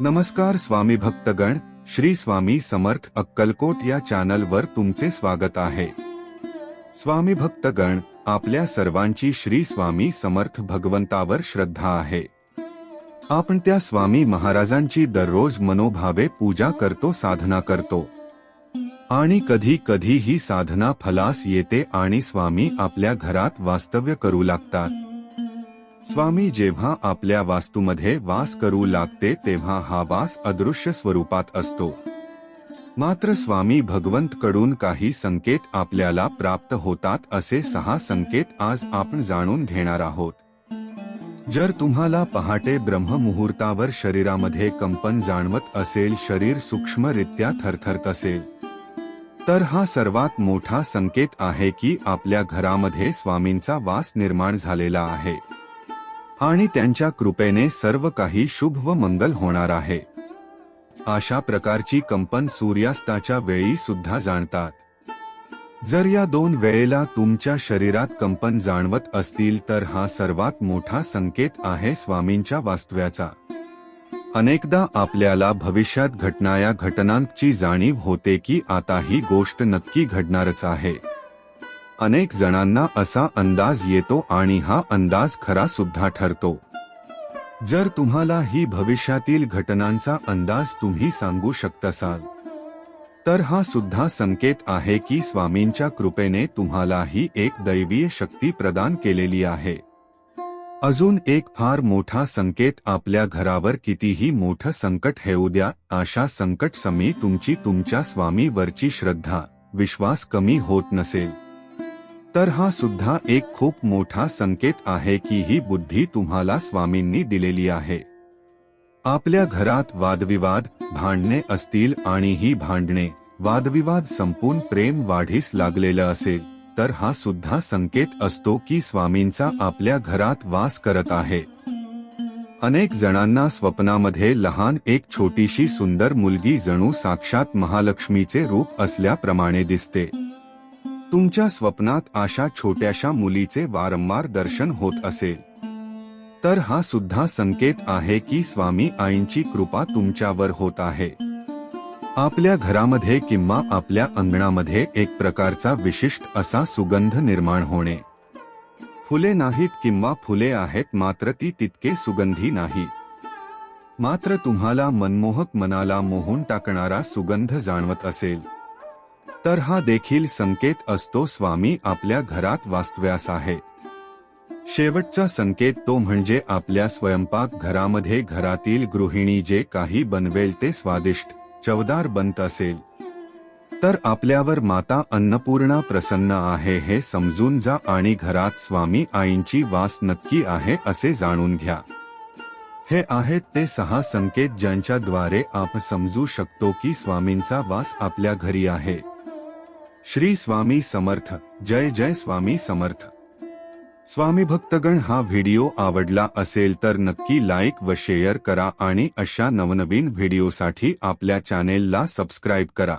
नमस्कार स्वामी भक्तगण श्री स्वामी समर्थ अक्कलकोट या चॅनलवर तुमचे स्वागत आहे. स्वामी भक्तगण आपल्या सर्वांची श्री स्वामी समर्थ भगवंतावर श्रद्धा आहे. आपण त्या स्वामी महाराजांची दररोज मनोभावे पूजा करतो साधना करतो. आणि कधी कधी ही साधना फलास येते आणि स्वामी आपल्या घरात वास्तव्य करू लागतात. स्वामी जेव्हा आपल्या वास्तूमध्ये वास करू लागते तेव्हा हा वास अदृश्य स्वरूपात असतो. मात्र स्वामी भगवंत कडून काही संकेत आपल्याला प्राप्त होतात असे सहा संकेत आज आपण जाणून घेणार आहोत. जर तुम्हाला पहाटे ब्रह्ममुहूर्तावर शरीरामध्ये कंपन जाणवत असेल शरीर सूक्ष्मरित्या थरथरत असेल तर हा सर्वात मोठा संकेत आहे की आपल्या घरामध्ये स्वामींचा वास निर्माण झालेला आहे. आणि त्यांच्या कृपेने सर्व काही शुभ व मंगल होणार आहे. अशा प्रकारची कंपन सूर्यास्ताच्या वेळी सुद्धा जाणतात. जर या दोन वेळेला तुमच्या शरीरात कंपन जाणवत असतील तर हा सर्वात मोठा संकेत आहे स्वामींच्या वास्तव्याचा. अनेकदा आपल्याला भविष्यात घटणाऱ्या घटनांची जाणीव होते की आता ही गोष्ट नक्की घडणारच आहे. अनेक जणांना असा अंदाज येतो आणि हा अंदाज खरा सुद्धा ठरतो. जर तुम्हाला ही भविष्यातील घटनांचा अंदाज तुम्ही सांगू शकतासाल तर हा सुद्धा संकेत आहे की स्वामींच्या कृपेने तुम्हाला ही एक दैवीय शक्ती प्रदान केलेली आहे. अजून एक फार मोठा संकेत आपल्या घरावर कितीही मोठं संकट येऊ द्या अशा संकट समी तुमची तुमच्या स्वामीवरची श्रद्धा विश्वास कमी होत नसेल. तर हा सुद्धा एक खूप मोठा संकेत आहे की ही बुद्धी तुम्हाला स्वामींनी दिलेली आहे. आपल्या घरात वादविवाद भांडणे असतील आणि ही भांडणे वादविवाद संपून प्रेम वाढीस लागलेलं असेल तर हा सुद्धा संकेत असतो की स्वामींचा आपल्या घरात वास करत आहे. अनेक जणांना स्वप्नामध्ये लहान एक छोटीशी सुंदर मुलगी जणू साक्षात महालक्ष्मीचे रूप असल्याप्रमाणे दिसते. तुमच्या स्वप्नात अशा छोट्याशा मुलीचे वारंवार दर्शन होत असेल. तर हा सुद्धा संकेत आहे की स्वामी आईंची कृपा तुमच्यावर होत आहे. आपल्या घरामध्ये किंवा आपल्या अंगणामध्ये एक प्रकारचा विशिष्ट असा सुगंध निर्माण होणे. फुले नाहीत किंवा फुले आहेत मात्र ती तितके सुगंधी नाही. मात्र तुम्हाला मनमोहक मनाला मोहून टाकणारा सुगंध जाणवत असेल. तर हा देखील संकेत असतो स्वामी आपल्या घरात वास्तव्यास आहे. शेवटचा संकेत तो म्हणजे आपल्या स्वयंपाक घरामध्ये घरातील गृहिणी जे काही बनवेल ते स्वादिष्ट चवदार बनत असेल. तर आपल्यावर माता अन्नपूर्णा प्रसन्न आहे हे समजून जा आणि घरात स्वामी आईंची वास नक्की आहे असे जाणून घ्या. हे आहेत ते सहा संकेत ज्यांच्याद्वारे आपण समजू शकतो की स्वामींचा वास आपल्या घरी आहे. श्री स्वामी समर्थ. जय जय स्वामी समर्थ. स्वामी भक्तगण हा व्हिडिओ आवडला असेल तर नक्की लाईक व शेअर करा आणि अशा नवनवीन व्हिडिओसाठी आपल्या चॅनेलला सबस्क्राईब करा.